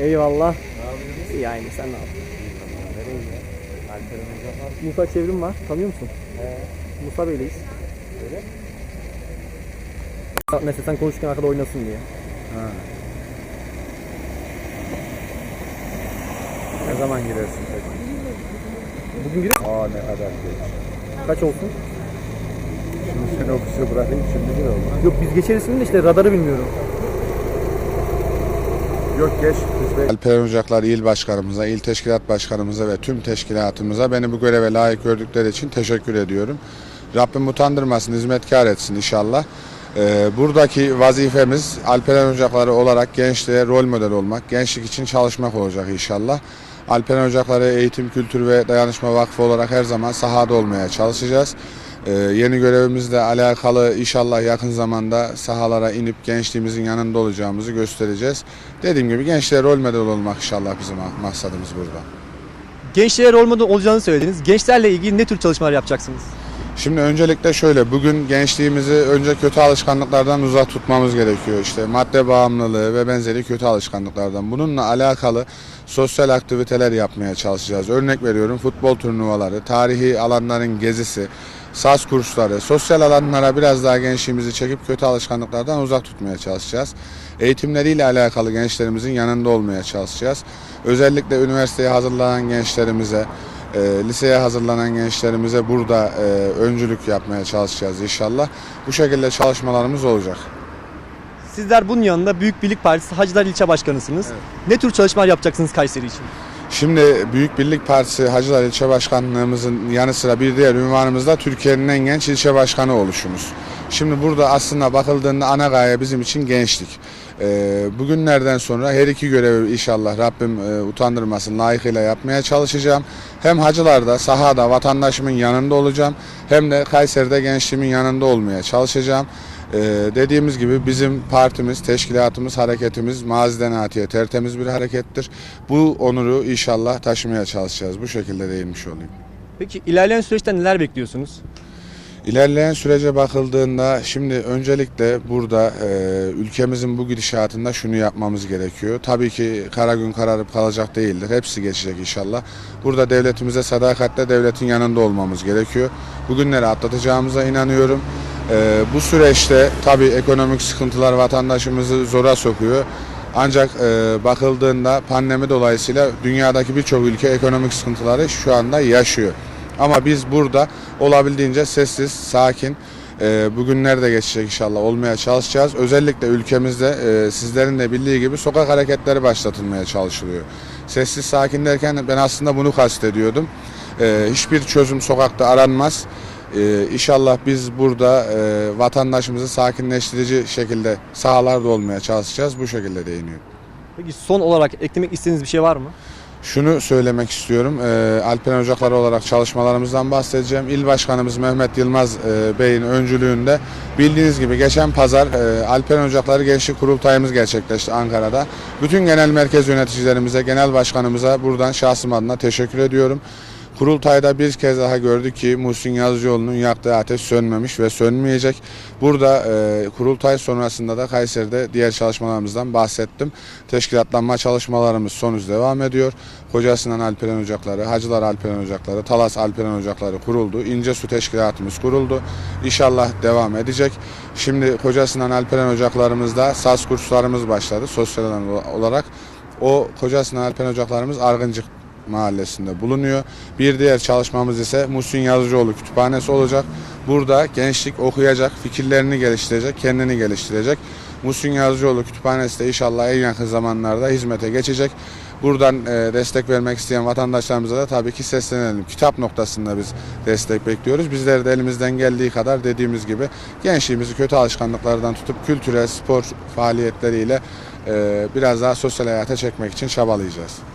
Eyvallah. İyi aynı sen ne var. Musa Çevrim var. Tanıyor musun? He. Musa Bey'leyiz. Öyle. Mesela sen konuşurken arkada oynasın diye. Ha. Ne zaman girersin peki? Bugün girer. Aa ne kadar geç. Kaç olsun? Şimdi seni ofise bırakayım şimdi gir olmaz. Yok biz geçeriz şimdi de işte radarı bilmiyorum. Yok geç. Biz de... Alperen Ocaklar İl Başkanımıza, İl Teşkilat Başkanımıza ve tüm teşkilatımıza beni bu göreve layık gördükleri için teşekkür ediyorum. Rabbim utandırmasın, hizmetkar etsin inşallah. Ee, buradaki vazifemiz Alperen Ocakları olarak gençliğe rol model olmak, gençlik için çalışmak olacak inşallah. Alperen Ocakları Eğitim, Kültür ve Dayanışma Vakfı olarak her zaman sahada olmaya çalışacağız. Ee, yeni görevimizle alakalı inşallah yakın zamanda sahalara inip gençliğimizin yanında olacağımızı göstereceğiz. Dediğim gibi gençlere rol model olmak inşallah bizim maksadımız burada. Gençlere rol model olacağını söylediniz. Gençlerle ilgili ne tür çalışmalar yapacaksınız? Şimdi öncelikle şöyle, bugün gençliğimizi önce kötü alışkanlıklardan uzak tutmamız gerekiyor. İşte madde bağımlılığı ve benzeri kötü alışkanlıklardan. Bununla alakalı sosyal aktiviteler yapmaya çalışacağız. Örnek veriyorum futbol turnuvaları, tarihi alanların gezisi, saz kursları, sosyal alanlara biraz daha gençliğimizi çekip kötü alışkanlıklardan uzak tutmaya çalışacağız. Eğitimleriyle alakalı gençlerimizin yanında olmaya çalışacağız. Özellikle üniversiteye hazırlanan gençlerimize, e, liseye hazırlanan gençlerimize burada e, öncülük yapmaya çalışacağız inşallah. Bu şekilde çalışmalarımız olacak. Sizler bunun yanında Büyük Birlik Partisi Hacılar İlçe Başkanısınız. Ne tür çalışmalar yapacaksınız Kayseri için? Şimdi Büyük Birlik Partisi Hacılar İlçe Başkanlığımızın yanı sıra bir diğer ünvanımız da Türkiye'nin en genç ilçe başkanı oluşumuz. Şimdi burada aslında bakıldığında ana gaye bizim için gençlik. Ee, bugünlerden sonra her iki görevi inşallah Rabbim e, utandırmasın layıkıyla yapmaya çalışacağım. Hem hacılarda, sahada vatandaşımın yanında olacağım hem de Kayseri'de gençliğimin yanında olmaya çalışacağım. Ee, dediğimiz gibi bizim partimiz, teşkilatımız, hareketimiz maziden atiye tertemiz bir harekettir. Bu onuru inşallah taşımaya çalışacağız. Bu şekilde değinmiş olayım. Peki ilerleyen süreçte neler bekliyorsunuz? İlerleyen sürece bakıldığında şimdi öncelikle burada e, ülkemizin bu gidişatında şunu yapmamız gerekiyor. Tabii ki kara gün kararıp kalacak değildir. Hepsi geçecek inşallah. Burada devletimize sadakatle devletin yanında olmamız gerekiyor. Bugünleri atlatacağımıza inanıyorum. E, bu süreçte tabii ekonomik sıkıntılar vatandaşımızı zora sokuyor. Ancak e, bakıldığında pandemi dolayısıyla dünyadaki birçok ülke ekonomik sıkıntıları şu anda yaşıyor. Ama biz burada olabildiğince sessiz, sakin, e, bugünler de geçecek inşallah olmaya çalışacağız. Özellikle ülkemizde e, sizlerin de bildiği gibi sokak hareketleri başlatılmaya çalışılıyor. Sessiz, sakin derken ben aslında bunu kastediyordum. E, hiçbir çözüm sokakta aranmaz. E, inşallah biz burada e, vatandaşımızı sakinleştirici şekilde sahalarda olmaya çalışacağız. Bu şekilde değiniyorum. Peki son olarak eklemek istediğiniz bir şey var mı? Şunu söylemek istiyorum. E, Alperen Ocakları olarak çalışmalarımızdan bahsedeceğim. İl Başkanımız Mehmet Yılmaz e, Bey'in öncülüğünde bildiğiniz gibi geçen pazar e, Alperen Ocakları Gençlik Kurultayımız gerçekleşti Ankara'da. Bütün genel merkez yöneticilerimize, genel başkanımıza buradan şahsım adına teşekkür ediyorum. Kurultayda bir kez daha gördük ki Muhsin Yazıcıoğlu'nun yaktığı ateş sönmemiş ve sönmeyecek. Burada e, kurultay sonrasında da Kayseri'de diğer çalışmalarımızdan bahsettim. Teşkilatlanma çalışmalarımız son hız devam ediyor. Kocasinan Alperen Ocakları, Hacılar Alperen Ocakları, Talas Alperen Ocakları kuruldu. İnce Su Teşkilatımız kuruldu. İnşallah devam edecek. Şimdi Kocasinan Alperen Ocaklarımızda saz kurslarımız başladı sosyal olarak. O Kocasinan Alperen Ocaklarımız Argıncık mahallesinde bulunuyor. Bir diğer çalışmamız ise Muhsin Yazıcıoğlu Kütüphanesi olacak. Burada gençlik okuyacak, fikirlerini geliştirecek, kendini geliştirecek. Muhsin Yazıcıoğlu Kütüphanesi de inşallah en yakın zamanlarda hizmete geçecek. Buradan e, destek vermek isteyen vatandaşlarımıza da tabii ki seslenelim. Kitap noktasında biz destek bekliyoruz. Bizler de elimizden geldiği kadar dediğimiz gibi gençliğimizi kötü alışkanlıklardan tutup kültürel, spor faaliyetleriyle e, biraz daha sosyal hayata çekmek için çabalayacağız.